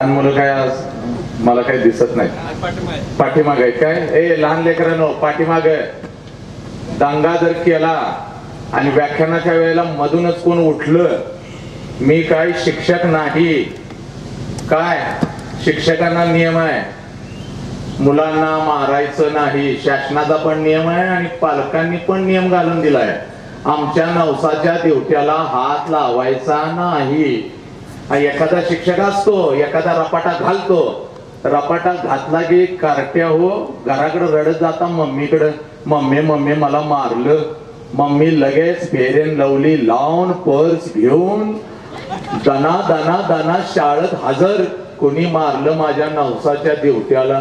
मुलं काय आज मला काही दिसत नाही पाठीमाग आहे काय? ए लहान लेकरांनो पाठीमाग. दांगा जर केला आणि व्याख्यानाच्या वेळेला मधूनच कोण उठलं मी काय शिक्षक नाही. काय? शिक्षकांना नियम आहे. मुलांना मारायचं नाही. शासनाचा पण नियम आहे आणि पालकांनी पण नियम घालून दिलाय. आमच्या नवसाच्या देवट्याला हात लावायचा नाही. एखादा शिक्षक असतो एखादा रपाटा घालतो रपाटा घातला की कारट्या हो घराकडे रडत जाता मम्मीकडं. मम्मी मम्मी मला मारलं. मम्मी लगेच फेरेन लवली लावून पर्स घेऊन. दना दना दना शाळेत हजर. कोणी मारलं माझ्या नवसाच्या देवत्याला.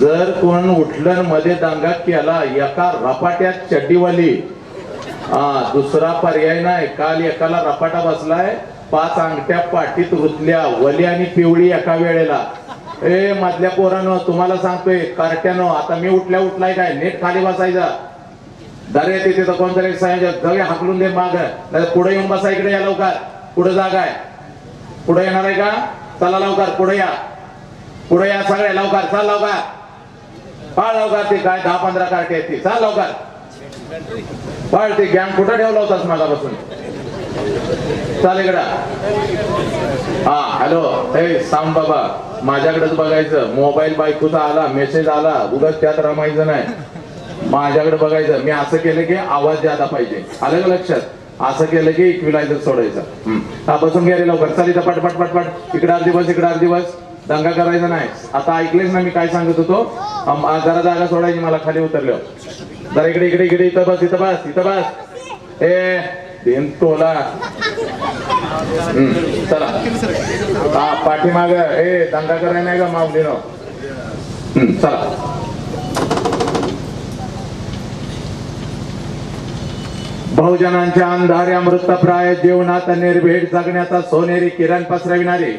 जर कोण उठलं मध्ये दांगा केला एका रपाट्यात चड्डीवाली. हा दुसरा पर्याय नाही. काल एकाला रपाटा बसलाय. पाच अंगठ्या पाठीत रुतल्या वली आणि पिवळी एका वेळेला. ए मधल्या पोरानं तुम्हाला सांगतोय कार्ट्यानं आता मी उठल्या उठलाय काय? नेट खाली बसायचा. दरे तिथे तर कोणतरी सांगायचं जाऊया हाकलून दे माग. नाही पुढे येऊन बसा इकडे या लवकर. पुढे जागा आहे पुढे येणार आहे का? चला लवकर पुढे या. पुढे या सगळे लवकर चाल लवकर. पाळ लवकर ते काय दहा पंधरा कार्टे आहेत ती. चाल लवकर. पळ ते गॅंग कुठं ठेवला होतास माझ्यापासून? चाल का हा हॅलो. हे सांग बाबा माझ्याकडेच बघायचं. मोबाईल बायकोचा आला मेसेज आला. उगाच त्यात रमायचं नाही. माझ्याकडे बघायचं. मी असं केलं की आवाज ज्यादा पाहिजे. आलं का लक्षात? असं केलं की इक्विलायझर सोडायचं. हा बसून घ्या रे लवकर. चाल इथं पटपट पट इकडे अर्धी दिवस इकडे अर्धी दिवस दंगा करायचा नाही. आता ऐकलेच ना मी काय सांगत होतो? जरा जागा सोडायची मला. खाली उतरलो. जरा इकडे इकडे इकडे. इथं बस इथं बस इथं बस. ए देन तोला चला. हा पाठीमाग ए दंगा करायला नाही का माऊलीनो चला. बहुजनांच्या अंधाऱ्या मृतप्राय जीवनात निर्भेट जगण्याचा सोनेरी किरण पसरविणारे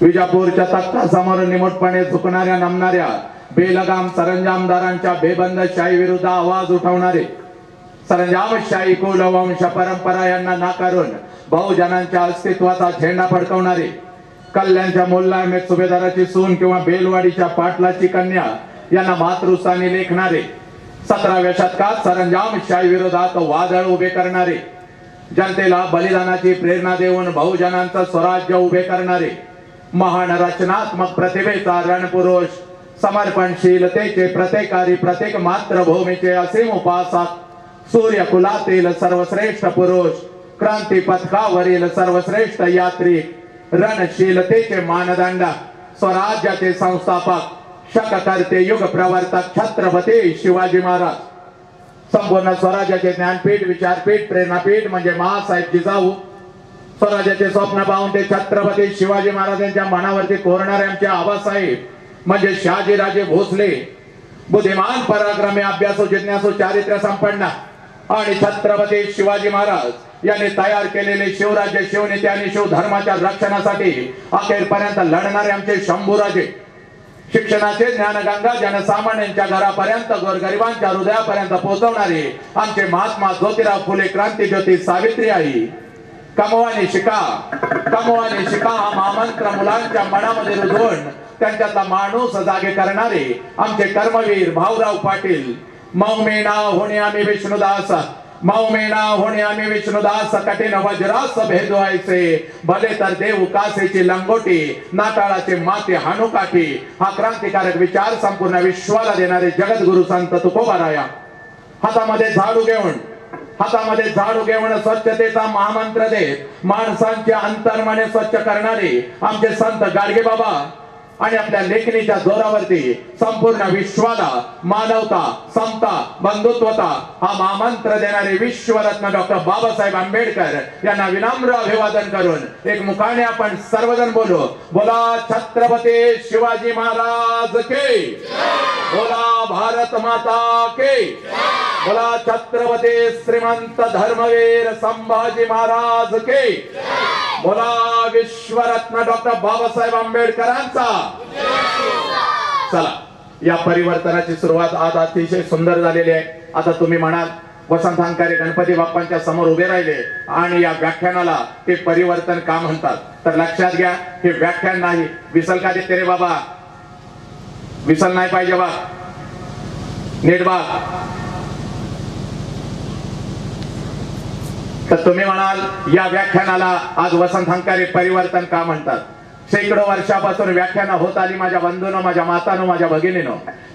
विजापूरच्या तख्ता समोर निमूटपणे झुकणाऱ्या नमणाऱ्या बेलगाम सरंजामदारांच्या बेबंद शाही विरुद्ध आवाज उठवणारे सरंजामशाही कुलवंश परंपरा यांना नाकारून बहुजनांच्या अस्तित्वाचा झेंडा फडकवणारे कल्याणच्या मोल्ला अहमेद सुभेदाराची सून किंवा बेलवाडीच्या पाटलाची कन्या यांना मातृस्थानी लेखणारे सतराव्या शतकात सरंजामशाही विरोधात वादळ उभे करणारे जनतेला बलिदानाची प्रेरणा देऊन बहुजनांचं स्वराज्य उभे करणारे महान रचनात्मक प्रतिभेचा रणपुरुष समर्पणशीलतेचे प्रत्येकारी प्रत्येक मातृभूमीचे असीम उपासक सूर्यकुलातील सर्वश्रेष्ठ पुरुष क्रांती पथकावरील सर्वश्रेष्ठ यात्रिक रणशीलतेचे मानदंड स्वराज्याचे संस्थापक शककर्ते युग प्रवर्तक छत्रपती शिवाजी महाराज. संपूर्ण स्वराज्याचे ज्ञानपीठ विचारपीठ प्रेरणापीठ म्हणजे महासाहेब जिजाऊ. स्वराज्याचे स्वप्न पाहून ते छत्रपती शिवाजी महाराजांच्या मनावरती कोरणारे आमचे आबासाहेब म्हणजे शहाजीराजे भोसले. बुद्धिमान पराक्रमे अभ्यासो जिज्ञासू चारित्र्य संपन्न आणि छत्रपती शिवाजी महाराज यांनी तयार केलेले शिवराज्य शिवनेते आणि शिवधर्माच्या रक्षणासाठी अखेरपर्यंत लढणारे आमचे शंभूराजे. शिक्षणाचे ज्ञानगंगा जनसामान्यांच्या घरापर्यंत गोरगरिबांच्या हृदयापर्यंत पोहोचवणारे आमचे महात्मा ज्योतिराव फुले क्रांती ज्योती सावित्री आई. कमवाने शिका कमवाने शिका हा महामंत्र मुलांच्या मनामध्ये रुजवून त्यांच्यातला माणूस जागे करणारे आमचे कर्मवीर भाऊराव पाटील. मौमेना होणे आम्ही विष्णुदास. मौमेना होणे आम्ही विष्णुदास. कठीण वज्रास भेदवायचे. भले तर देव कासेची लंगोटी नाताळाचे माते हानुकाठी हा क्रांतिकारक विचार संपूर्ण विश्वाला देणारे जगद्गुरु संत तुकोबाराया. हातामध्ये झाडू घेऊन हातामध्ये झाडू घेऊन स्वच्छतेचा महामंत्र देत माणसांचे अंतर्मने स्वच्छ करणारे आमचे संत गाडगे बाबा आणि आपल्या लेखणीच्या जोरावरती संपूर्ण विश्वाला मानवता समता बंधुत्वता हा महामंत्र देणारे विश्वरत्न डॉक्टर बाबासाहेब आंबेडकर यांना विनम्र अभिवादन करून एक मुखाने आपण सर्वजण बोलू. बोला छत्रपती शिवाजी महाराज के. बोला भारत माता के. बोला छत्रपती श्रीमंत धर्मवीर संभाजी महाराज के बोला विश्वरत्न डॉक्टर बाबासाहेब आंबेडकरांचा चला या परिवर्तनाची सुरुवात आज अतिशय सुंदर झालेली आहे. आता तुम्ही म्हणाल वसंत हंकारे गणपती बाप्पांच्या समोर उभे राहिले आणि या व्याख्यानाला ते परिवर्तन का म्हणतात? तर लक्षात घ्या हे व्याख्यान नाही. विसल का देते रे बाबा? विसल नाही पाहिजे बा. नीट बा तर तुम्ही म्हणाल या व्याख्यानाला आज वसंत हंकारे परिवर्तन का म्हणतात? शेकडो वर्षापासून व्याख्यानं होत आली माझ्या बंधूनं माझ्या मातानं माझ्या भगिनीनं.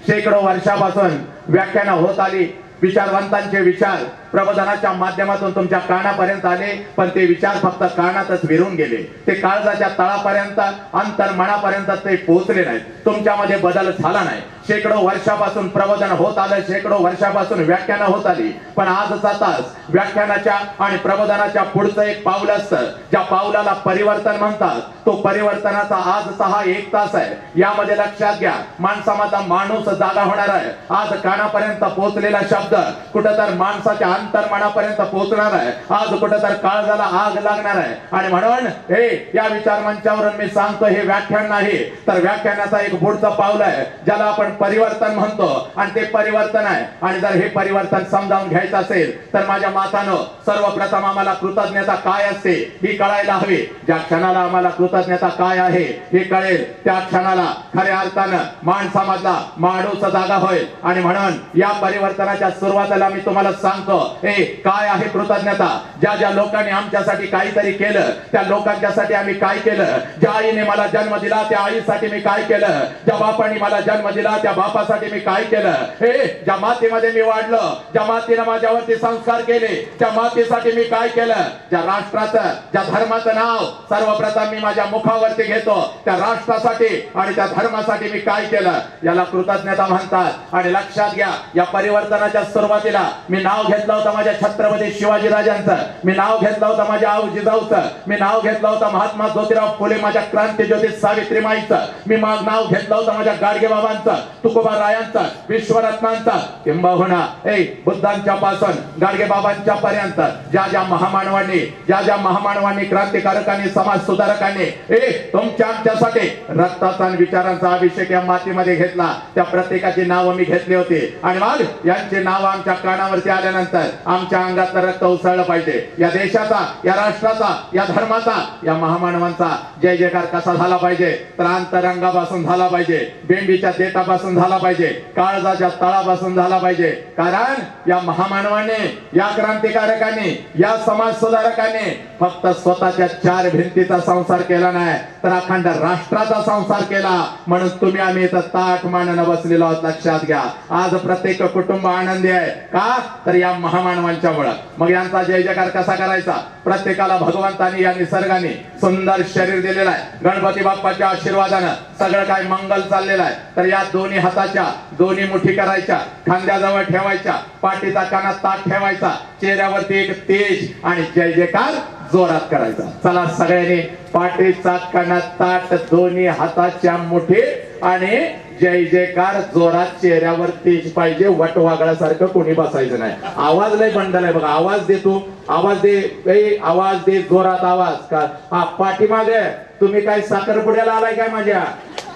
शेकडो वर्षापासून व्याख्यानं होत आली. विचारवंतांचे विचार प्रबोधनाच्या माध्यमातून तुमच्या कानापर्यंत आले पण ते विचार फक्त कानातच विरून गेले. ते काळजाच्या तळापर्यंत अंतर मनापर्यंत ते पोहोचले नाहीत. तुमच्यामध्ये बदल झाला नाही. शेकडो वर्षापासून प्रबोधन होत आलं शेकडो वर्षापासून व्याख्यानं होत आली. पण आजचा तास व्याख्यानाच्या आणि प्रबोधनाच्या पुढचं एक पाऊल असतं. ज्या पाऊलाला परिवर्तन म्हणतात तो परिवर्तनाचा आजचा हा एक तास आहे. यामध्ये लक्षात घ्या माणसामध्ये माणूस जागा होणार आहे. आज कानापर्यंत पोहोचलेला शब्द कुठं तर माणसाच्या अंतर्मनापर्यंत पोहोचणार आहे. आज कुठं तर काळजाला आग लागणार आहे. आणि म्हणून हे या विचार मंचावरून मी सांगतो हे व्याख्यान नाही तर व्याख्यानाचा एक पुढचं पाऊल आहे ज्याला आपण परिवर्तन म्हणतो. आणि ते परिवर्तन आहे. आणि जर हे परिवर्तन समजावून घ्यायचं असेल तर माझ्या मातानं सर्वप्रथम आम्हाला कृतज्ञता काय असते ही कळायला हवी. ज्या क्षणाला आम्हाला कृतज्ञता काय आहे हे कळेल. त्या क्षणाला खऱ्या अर्थानं माणसामधला माणूस जागा होईल. आणि म्हणून या परिवर्तनाच्या सुरुवातीला मी तुम्हाला सांगतो हे काय आहे कृतज्ञता? ज्या ज्या लोकांनी आमच्यासाठी काहीतरी केलं त्या लोकांच्यासाठी आम्ही काय केलं? ज्या आईने मला जन्म दिला त्या आईसाठी मी काय केलं? ज्या बापाने मला जन्म दिला त्या बापासाठी मी काय केलं? हे ज्या मातीमध्ये मी वाढलो ज्या मातीने माझ्यावरती संस्कार केले त्या मातीसाठी मी काय केलं? ज्या राष्ट्राचं ज्या धर्माचं नाव सर्वप्रथम मी माझ्या मुखावरती घेतो त्या राष्ट्रासाठी आणि त्या धर्मासाठी मी काय केलं? याला कृतज्ञता म्हणतात. आणि लक्षात घ्या या परिवर्तनाच्या सुरुवातीला मी नाव घेतलं होता माझ्या छत्रपती शिवाजी राजांचं. मी नाव घेतलं होतं माझ्या आऊ जिजाऊचं. मी नाव घेतलं होतं महात्मा ज्योतिराव फुले माझ्या क्रांती ज्योतिष सावित्री माईचं मी नाव घेतलं होतं माझ्या गाडगे बाबांचं तुकोबा रायांचं विश्वरत्नांचं. किंबहुना ए बुद्धांच्या पासून गाडगे बाबांच्या पर्यंत. ज्या ज्या महामानवांनी ज्या ज्या महामानवांनी क्रांतिकारकांनी समाज सुधारकांनी ए तुमच्या आमच्यासाठी रक्ताचा आणि विचारांचा अभिषेक या मातीमध्ये घेतला. त्या प्रत्येकाची नावं मी घेतली होती. आणि मग यांची नावं आमच्या कानावरती आल्यानंतर आमच्या अंगात रक्त उसळलं पाहिजे. या देशाचा या राष्ट्राचा या धर्माचा या महामानवांचा जय जयकार कसा झाला पाहिजे? तर अंतरंगापासून झाला पाहिजे. बेंबीच्या देठापासून झाला पाहिजे. काळजाच्या तळापासून झाला पाहिजे. कारण या महामानवाने या क्रांतिकारकांनी या समाज सुधारकांनी फक्त स्वतःच्या चार भिंतीचा संसार केला नाही तर अखंड राष्ट्राचा संसार केला. म्हणून तुम्ही आम्ही इथं ताट मानानं बसलेलो आहोत. लक्षात घ्या. आज प्रत्येक कुटुंब आनंदी आहे. का? तर या मानवांच्या मुळे. मग यांचा जय जयकार कसा करायचा? प्रत्येकाला भगवंतानी या निसर्गाने सुंदर शरीर दिलेलं आहे. गणपती बाप्पाच्या आशीर्वादानं सगळं काय मंगल चाललेलं आहे. तर या दोन्ही हाताच्या दोन्ही मुठी करायच्या खांद्याजवळ ठेवायच्या पाठीचा कानात ताट ठेवायचा चेहऱ्यावरती एक तेज आणि जय जयकार जोरात करायचा. चला सगळ्यांनी पाठीचा कानात ताट दोन्ही हाताच्या मुठी आणि जय जयकार जोरात चेहऱ्यावर तेज पाहिजे वट वागळ्यासारखं कोणी बसायचं नाही. आवाज लय बंडल आहे बघा आवाज दे तू आवाज दे आवाज दे जोरात आवाज का हा पाठीमागे तुम्ही काय साखरपुड्याला आलाय काय माझ्या?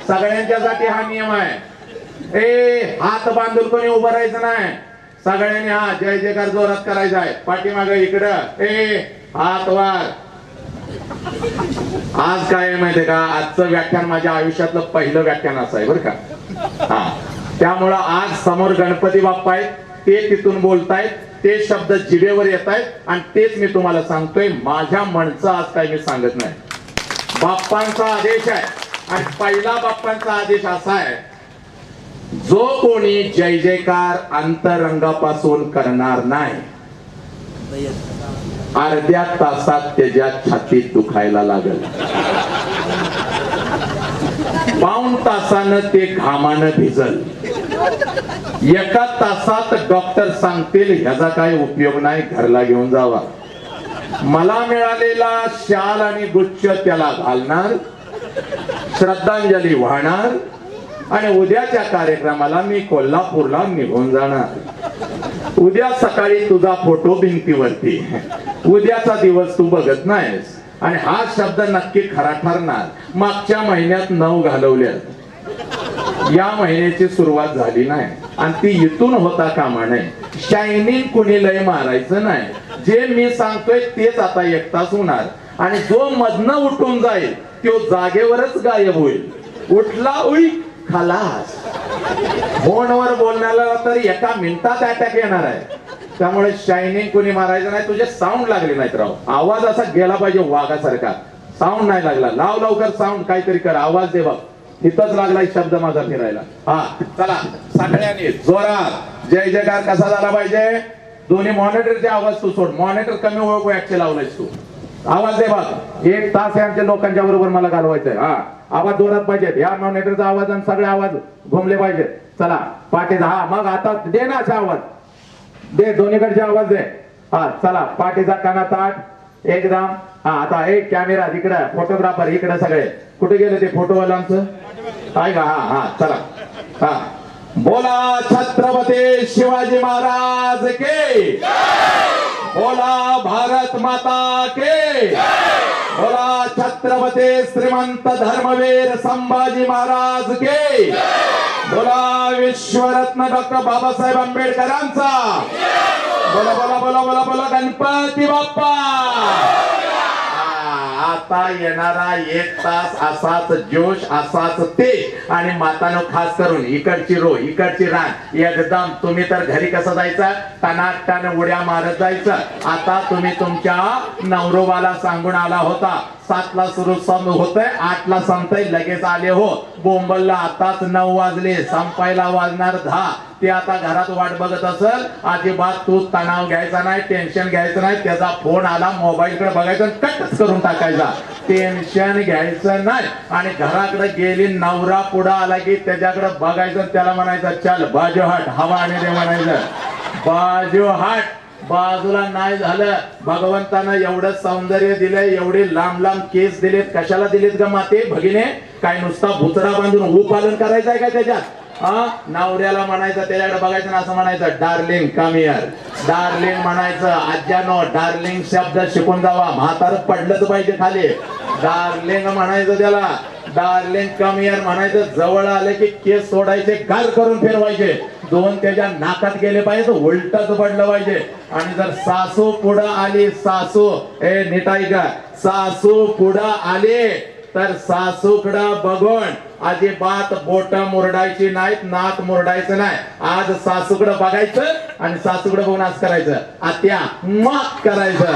सगळ्यांच्यासाठी हा नियम आहे. ए हात बांधून कोणी उभं राहायचं नाही. सगळ्यांनी हा जय जयकार जोरात करायचा आहे. पाठीमागे इकडं ए हात वार आज काय माहितीये का? आजचं व्याख्यान माझ्या आयुष्यातलं पहिलं व्याख्यान असं आहे बरं का? हा. त्यामुळं आज समोर गणपती बाप्पा आहेत ते तिथून बोलतायत ते शब्द जिभेवर येत आहेत आणि तेच मी तुम्हाला सांगतोय माझ्या म्हणचं आज काय मी सांगत नाही. बाप्पांचा आदेश आहे आणि पहिला बाप्पांचा आदेश असा आहे जो कोणी जय जयकार अंतरंगापासून करणार नाही अर्ध्या तासात त्याच्या छातीत दुखायला लागल. पाऊण तासानं ते घामानं भिजल. एका तासात डॉक्टर सांगतील ह्याचा काय उपयोग नाही घरला घेऊन जावा. मला मिळालेला शाल आणि गुच्छ त्याला घालणार श्रद्धांजली वाहणार आणि उद्याच्या कार्यक्रमाला मी कोल्हापूरला निघून जाणार. उद्या सकाळी तुझा फोटो भिंतीवरती. उद्याचा दिवस तू बघत नाहीस. आणि हा शब्द नक्की खरा ठरणार. मागच्या महिन्यात नऊ घालवल्या या महिन्याची सुरुवात झाली नाही. आणि ती इथून होता कामा नये. शायनिंग कुणी लय मारायचं नाही. जे मी सांगतोय तेच आता एक तास होणार. आणि जो मधनं उठून जाईल तो जागेवरच गायब होईल. उठला उई! खलास. फोनवर बोलण्याला तर एका मिनिटात अटॅक येणार आहे. त्यामुळे शायनिंग कोणी मारायचं नाही तुझे साऊंड लागले नाहीत राव. आवाज असा गेला पाहिजे वाघासारखा. साऊंड नाही लागला. लाव लवकर साऊंड काहीतरी कर. आवाज दे बघ. तिथंच लागलाय शब्द माझा फिरायला. हा चला. सगळ्यांनी जोरात. जय जयकार. कसा झाला पाहिजे? दोन्ही मॉनिटरचे आवाज तू सोड. मॉनिटर कमी ओळखू ऍक्चे लावलायस तू. आवाज दे बघ. एक तास आमच्या लोकांच्या बरोबर मला घालवायचंय. हा. आवाज जोरात पाहिजेत. या मॉनिटरचा आवाज आणि सगळे आवाज घुमले पाहिजेत. चला पाठीचा हा मग आता दे ना असा आवाज. दे दोन्हीकडचे आवाज दे. हा चला पाठीचा काना ताट. एकदम. हा आता एक कॅमेरा इकडं फोटोग्राफर इकडे सगळे. कुठे गेले ते फोटोवाल्यांचं आहे का? हा हा चला. हा. बोला छत्रपती शिवाजी महाराज के. बोला भारत माता के. बोला छत्रपती श्रीमंत धर्मवीर संभाजी महाराज के बोला विश्वरत्न डॉक्टर बाबासाहेब आंबेडकरांचा. बोला बोला बोला बोला बोला गणपती बाप्पा. आता येणारा एक तास असाच जोश असाच ते आणि मातानो खास करून इकडची रो इकडची रान एकदम तुम्ही तर घरी कसं जायचं? टनाटन उड्या मारत जायचं. आता तुम्ही तुमच्या नवरोबाला सांगून आला होता. सातला सुरू सम होतंय आठला संपतय लगेच आले हो. बोंबलला आताच नऊ वाजले संपायला वाजणार दहा. ते आता घरात वाट बघत असल अजिबात तू तणाव घ्यायचा नाही टेन्शन घ्यायचं नाही त्याचा फोन आला मोबाईल कडे बघायचा कटच करून टाकायचा. टेन्शन घ्यायचं नाही. आणि घराकडे गेली नवरा पुढा आला की त्याच्याकडे बघायचं त्याला म्हणायचं चल बाजू हाट हवा आणि म्हणायचं. बाजू बाजूला नाही झालं. भगवंतानं एवढं सौंदर्य दिलंय एवढे लांब लांब केस दिलेत. कशाला दिलेत ग माते? भगिने काय नुसता भुतरा बांधून ऊ पालन करायचं आहे का त्याच्यात? हा नवऱ्याला म्हणायचं त्याच्याकडे बघायचं ना असं म्हणायचं डार्लिंग कामियर डार्लिंग म्हणायचं आज्यानो डार्लिंग शब्द शिकून जावा. म्हातारं पडलंच पाहिजे खाली. डार्लिंग म्हणायचं त्याला. डार्लिंग कमियर म्हणायचं. जवळ आले की केस सोडायचे गार करून फिरवायचे. दोन त्याच्या नाकात गेले पाहिजे तर उलटच पडलं पाहिजे. आणि जर सासू पुढं आली सासू हे नीट का सासू पुढं आली तर सासूकडं बघून अजिबात बोट मुरडायची नाहीत नाक मुरडायचं नाही. आज सासूकडं बघायचं आणि सासूकडं बघून आज करायचं. आत्या मात करायचं.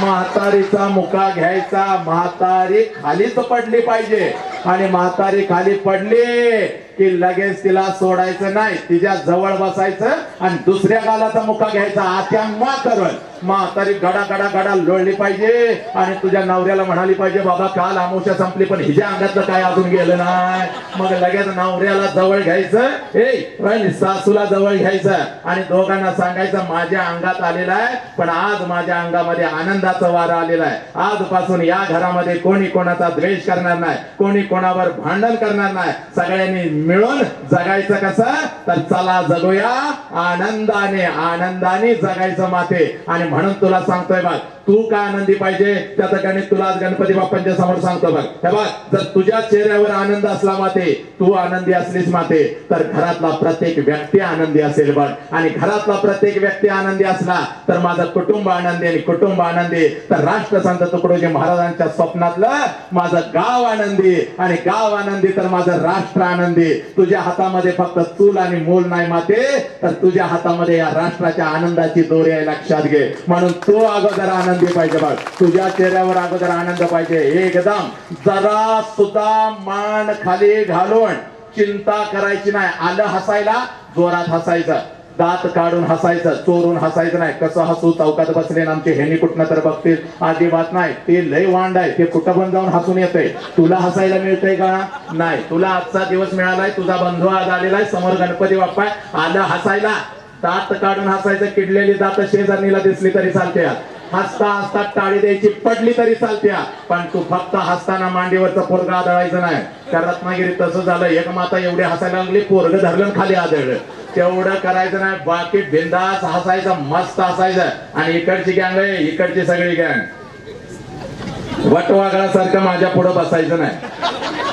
म्हातारीचा मुका घ्यायचा. म्हातारी खालीच पडली पाहिजे. आणि म्हातारी खाली पडली की लगेच तिला सोडायचं नाही. तिच्या जवळ बसायचं आणि दुसऱ्या गालाचा मुका घ्यायचा. आत्या मा करत म्हातारी गडा गडा गडा लोळली पाहिजे आणि तुझ्या नवऱ्याला म्हणाली पाहिजे बाबा काल आमुष्या संपली पण हिच्या अंगातलं काय अजून गेलं काय मग लगेच नवऱ्याला जवळ घ्यायचं. ए पण सासूला जवळ घ्यायचं. आणि दोघांना सांगायचं माझ्या अंगात आलेला आहे पण आज माझ्या अंगामध्ये आनंदाचा वारा आलेला आहे. आजपासून या घरामध्ये कोणी कोणाचा द्वेष करणार नाही कोणी कोणावर भांडण करणार नाही. सगळ्यांनी मिळून जगायचं कसं? तर चला जगूया. आनंदाने आनंदाने जगायचं माते. आणि म्हणून तुला सांगतोय बघ तू का आनंदी पाहिजे? त्याचं गणित तुला आज गणपती बाप्पांच्या समोर सांगतो बघ. हे बघ जर तुझ्या चेहऱ्यावर आनंद असला माते तू आनंदी असलीस माते तर घरातला प्रत्येक व्यक्ती आनंदी असेल बघ. आणि घरातला प्रत्येक व्यक्ती आनंदी असला तर माझं कुटुंब आनंदी आणि कुटुंब आनंदी. तर राष्ट्रसंत तुकडोजी महाराजांच्या स्वप्नातलं माझं गाव आनंदी. आणि गाव आनंदी तर माझं राष्ट्र आनंदी. तुझ्या हातामध्ये फक्त चूल आणि मूल नाही माते तर तुझ्या हातामध्ये या राष्ट्राच्या आनंदाची दोरी आहे लक्षात घे. म्हणून तू अगोदर आनंद पाहिजे बघ तुझ्या चेहऱ्यावर अगोदर आनंद पाहिजे. एकदम जरा सुद्धा मान खाली घालून चिंता करायची नाही. आलं हसायला जोरात हसायचं. दात काढून हसायचं चोरून हसायचं नाही. कसं हसू चौकात बसले आमचे हेनी कुठनं तर बघतील. अजिबात नाही. ते लय वांड आहे. ते कुठं पण जाऊन हसून येते. तुला हसायला मिळतंय का? नाही. तुला आजचा दिवस मिळालाय. तुझा बंधू आज आलेला आहे. समोर गणपती बाप्पा आहे. आलं हसायला. दात काढून हसायचं. किडलेली दात शेजारणीला दिसली तरी चालते हसता हसता टाळी द्यायची पडली तरी चालत्या. पण तू फक्त हसताना मांडीवरचा पोरगा आदळायचं नाही. तर रत्नागिरी तसं झालं. एक माता एवढे हसायला लागली पोरग धरलं खाली आदळलं. तेवढं करायचं नाही. बाकी बिंदास हसायचं मस्त हसायचं. आणि इकडची गँग आहे इकडची सगळी गँग वटवागळासारखं माझ्या पुढं बसायचं नाही.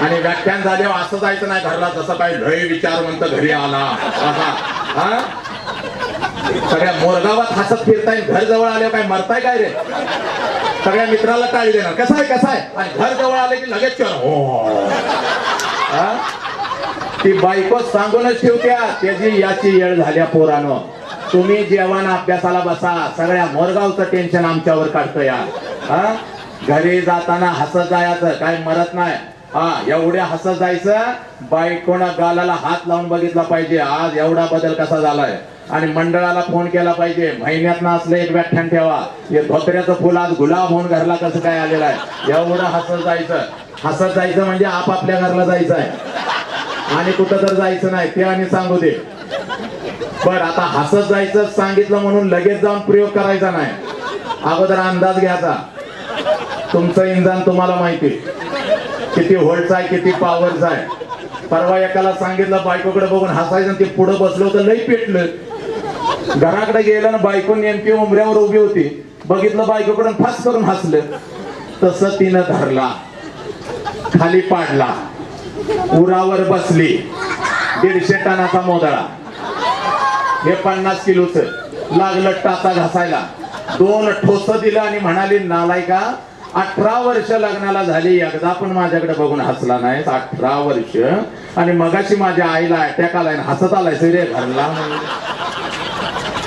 आणि व्याख्यान झाल्यावर असं जायचं नाही घरला जसं काय लय विचार म्हणतं घरी आला. असा. हा? सगळ्या मोरगावात हसत फिरताय घर जवळ आले काय मरताय काय रे? सगळ्या मित्राला टाळी देणार. कसा आहे कसा आहे आणि घर जवळ आले की लगेच हो. ती बायको सांगूनच ठेवत्या त्याची याची येळ झाल्या पोरानं. तुम्ही जेवण अभ्यासाला बसा. सगळ्या मोरगावचं टेन्शन आमच्यावर काढतो या. हा? घरी जाताना हसत जायचं. काय मरत नाही. हा एवढ्या हसत जायचं. बायकोना गालाला हात लावून बघितला पाहिजे. आज एवढा बदल कसा झालाय? आणि मंडळाला फोन केला पाहिजे. महिन्यात असलं एक व्याख्यान ठेवा. हे धोत्र्याचं फुल आज गुलाब होऊन घरला कसं काय आलेलं आहे? एवढं हसत जायचं. हसत जायचं म्हणजे आपापल्या घरला जायचं आहे. आणि कुठं तर जायचं नाही ते आणि सांगू दे. बर आता हसत जायचं सांगितलं म्हणून लगेच जाऊन प्रयोग करायचा नाही. अगोदर अंदाज घ्यायचा. तुमचं इंधन तुम्हाला माहिती किती व्होल्टचा आहे किती पॉवरचा आहे. परवा एकाला सांगितलं बायकोकडे बघून हसायचं आणि ते पुढं बसलो तर लई पेटलं. घराकडे गेलं ना बायको नेमकी उमऱ्यावर उभी होती. बघितलं बायकोकडून फास करून हसलं. तसं तिनं धरला. खाली पाडला. उरावर बसली. दीडशे टनाचा मोदळा. हे पन्नास किलोच. लागलं टाचा घासायला. दोन ठोस दिलं आणि म्हणाली नालायका अठरा वर्ष लग्नाला झाली. एकदा पण माझ्याकडे बघून हसला नाही अठरा वर्ष. आणि मगाशी माझ्या आईला अटॅक आलाय हसत आलाय. रे घरला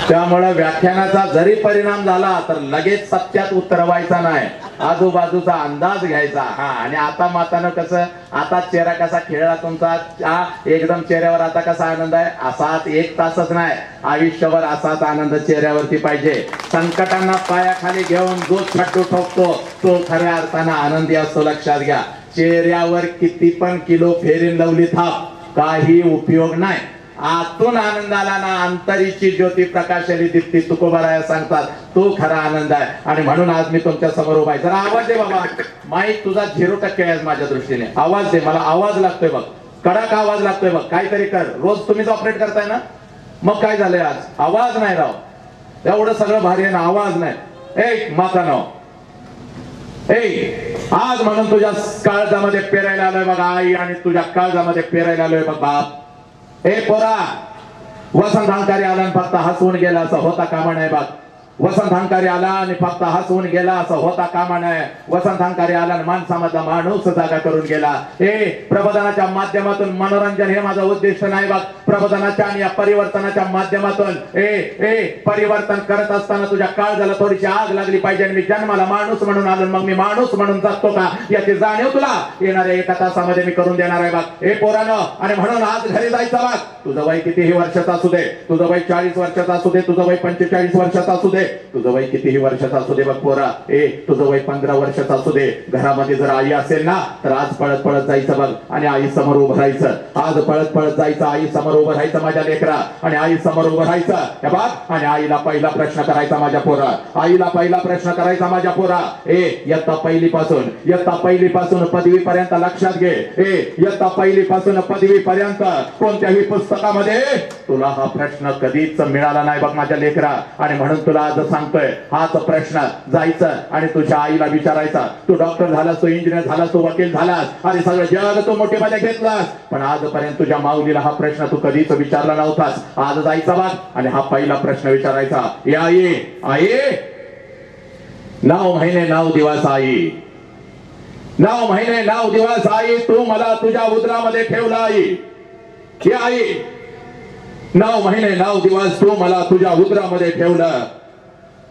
त्यामुळे व्याख्यानाचा जरी परिणाम झाला तर लगेच सत्यात उतरवायचा नाही. आजूबाजूचा अंदाज घ्यायचा. हा आणि आता मातानं कसं आता चेहरा कसा खेळला तुमचा? हा एकदम चेहऱ्यावर आता कसा आनंद आहे? असाच एक तासच नाही. आयुष्यभर असाच आनंद चेहऱ्यावरती पाहिजे. संकटांना पायाखाली घेऊन जो छट्टू ठोकतो तो खऱ्या अर्थानं आनंदी असतो लक्षात घ्या. चेहऱ्यावर किती पण किलो फेरीन लावली थाप काही उपयोग नाही. आतून आनंद आला ना अंतरीची ज्योती प्रकाशली दीप्ती तुकोबाराया सांगतात तो खरा आनंद आहे. आणि म्हणून आज मी तुमच्यासमोर उभा आहे. जरा आवाज दे बाबा. माईक तुझा झिरो टक्के आहे माझ्या दृष्टीने. आवाज दे मला आवाज लागतोय बघ. कडक आवाज लागतोय बघ. काहीतरी कर. रोज तुम्हीच ऑपरेट करताय ना मग काय झालंय आज? आवाज नाही राव. एवढं सगळं भारी आहे ना आवाज नाही. ए माता नाव. ए आज म्हणून तुझ्या काळजामध्ये पेरायला आलोय बघ आई आणि तुझ्या काळजामध्ये पेरायला आलोय बघ बाप. हे पोरा वसंत अंकारी आला आणि हसवून गेला असं होता कामा नाही बाग वसंत हंकारी आला आणि फक्त हसवून गेला असं होता कामा नये. वसंत हंकारी आला आणि माणसामधला माणूस जागा करून गेला. हे प्रबोधनाच्या माध्यमातून मनोरंजन हे माझं उद्दिष्ट नाही बघ प्रबोधनाच्या आणि या परिवर्तनाच्या माध्यमातून. ए ए परिवर्तन करत असताना तुझ्या काळजाला थोडीशी आग लागली पाहिजे आणि मी जन्माला माणूस म्हणून आलो मग मी माणूस म्हणून जगतो का? याची जाणीव तुला. येणाऱ्या एका तासामध्ये मी करून देणार आहे बघ ए पोरानं आणि म्हणून आज घरी जायचं बघ तुझं वय कितीही वर्षाचा असू दे. तुझं वय चाळीस वर्षाचा असू दे. तुझं वय पंचेचाळीस वर्षाचा असू दे. तुझं वय कितीही वर्षाचा असू दे बघ पोरा. ए तुझं वय पंधरा वर्षाचा असू दे. घरामध्ये जर आई असेल ना तर आज पळत पळत जायचं बघ. आणि आई समोर उभं राहायचं. आज पळत पळत जायचं आई समोर उभं राहायचं माझ्या लेकरा. आणि आई समोर उभं राहायचं. बाग आणि आईला पहिला प्रश्न करायचा माझ्या पोरा. आईला पहिला प्रश्न करायचा माझ्या पोरा. ए यत्ता पहिली पासून इयत्ता पहिली पासून पदवी पर्यंत लक्षात घे. ए यत्ता पहिली पासून पदवी पर्यंत कोणत्याही पुस्तकामध्ये तुला हा प्रश्न कधीच मिळाला नाही बघ माझ्या लेकरा. आणि म्हणून तुला आज सांगतोय. हाच प्रश्न जायचं आणि तुझ्या आईला विचारायचा. तू डॉक्टर झालास तू इंजिनियर झालास तू वकील झालास आणि सगळं जग तू मोठेमध्ये घेतलास. पण आजपर्यंत तुझ्या माऊलीला हा प्रश्न तू कधीच विचारला नव्हतास. आज जायचा बाग आणि हा पहिला प्रश्न विचारायचा. ए आई आई! नऊ महिने नऊ दिवस आई. नऊ महिने नऊ दिवस आई तू मला तुझ्या उदरामध्ये ठेवला आई. हे आई! नऊ महिने नऊ दिवस तू मला तुझ्या उदरामध्ये ठेवलं.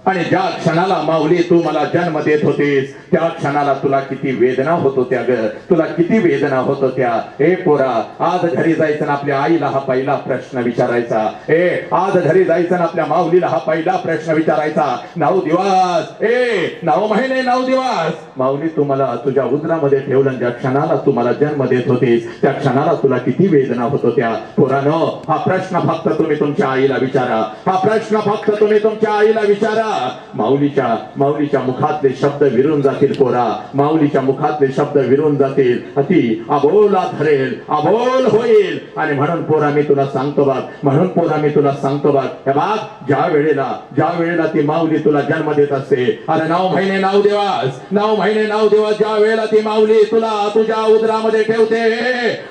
आणि ज्या क्षणाला माऊली तू मला जन्म देत होतीस त्या क्षणाला तुला किती वेदना होत होत्या ग. तुला किती वेदना होत होत्या. ए पोरा आज घरी जायचं ना आपल्या आईला हा पहिला प्रश्न विचारायचा. ए आज घरी जायचं ना आपल्या माऊलीला हा पहिला प्रश्न विचारायचा. नऊ दिवस. ए नऊ महिने नऊ दिवस. माऊली तू मला तुझ्या उदरामध्ये ठेवलं ज्या क्षणाला तू मला जन्म देत होतीस त्या क्षणाला तुला किती वेदना होत होत्या. पोरानो हा प्रश्न फक्त तुम्ही तुमच्या आईला विचारा. हा प्रश्न फक्त तुम्ही तुमच्या आईला विचारा. माऊलीच्या माऊलीच्या मुखातले शब्द विरून जातील कोरा माऊलीच्या मुखातले शब्द विरून जातील. अति अबोला धरेल अबोल होईल. आणि म्हणून पोरा मी तुला सांगतो बाग. म्हणून पोरा मी तुला सांगतो बाग. हे बाग ज्या वेळेला ज्या वेळेला ती माऊली तुला जन्म देत असते अरे नऊ महिने नाव देवास नऊ महिने नाव देवास ज्या वेळेला ती माऊली तुला तुझ्या उदरामध्ये ठेवते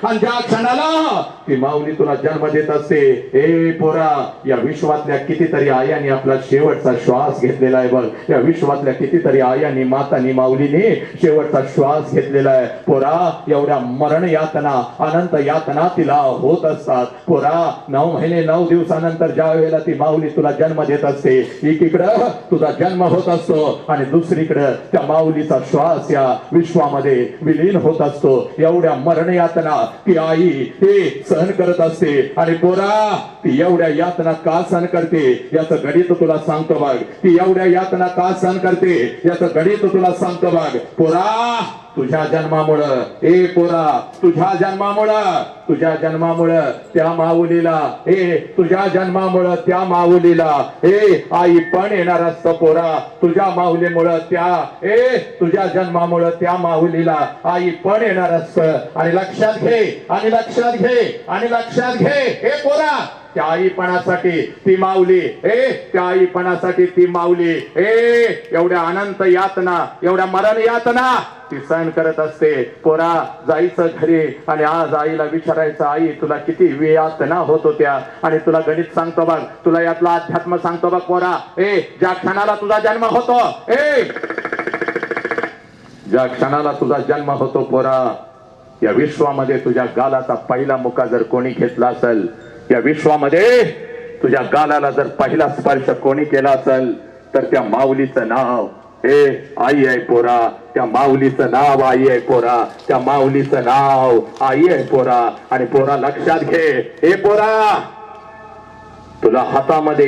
आणि ज्या क्षणाला ती माऊली तुला जन्म देत असते ए पोरा या विश्वातल्या कितीतरी आयाने आपला शेवटचा श्वास घेतलेला आहे बघ. या विश्वातल्या कितीतरी आयानी मातानी माऊलीने शेवटचा श्वास घेतलेला आहे. पोरा एवढ्या मरण यातना अनंत यातना तिला होत असतात. पोरा नऊ महिने नऊ दिवसानंतर ज्या वेळेला ती माऊली तुला जन्म देत असते एकीकडं तुझा जन्म होत असतो आणि दुसरीकडं त्या माऊलीचा श्वास या विश्वामध्ये विलीन होत असतो. एवढ्या मरण यातना ती आई हे सहन करत असते. आणि पोरा ती एवढ्या यातना का सहन करते? याचं गणित तुला सांगतो बघ. ती एवढ्या यातना का सहन करते. याचं गणित तुला सांगतो बघ. पोरा तुझ्या जन्मामुळं. ए पोरा तुझ्या जन्मामुळं. तुझ्या जन्मामुळं त्या माऊलीला. ए तुझ्या जन्मामुळं त्या माऊलीला. ए आई पण येणार असतं पोरा. तुझ्या माऊलीमुळं त्या ए तुझ्या जन्मामुळं त्या माऊलीला. आई पण येणार असतं. आणि लक्षात घे आणि लक्षात घे आणि लक्षात घे. हे पोरा त्या आईपणासाठी ती माऊली. ए त्या आईपणासाठी ती माऊली. ए एवढ्या अनंत यातना एवढ्या मरण यातना ती सहन करत असते. पोरा जायचं घरी आणि आज आईला विचारायचं आई तुला किती वियातना होत होत्या? आणि तुला गणित सांगतो बघ. तुला यातला अध्यात्म सांगतो बघ पोरा. ए ज्या क्षणाला तुझा जन्म होतो ए! ज्या क्षणाला तुझा जन्म होतो पोरा. या विश्वामध्ये तुझ्या गालाचा पहिला मुका जर कोणी घेतला असेल या विश्वामध्ये तुझ्या गालाला जर पहिला स्पर्श कोणी केला असेल तर त्या माऊलीचं नाव हे आई आहे पोरा. त्या माऊलीचं नाव आई आहे पोरा. त्या माऊलीचं नाव आई आहे पोरा. आणि पोरा लक्षात घे. हे पोरा! तुला हातामध्ये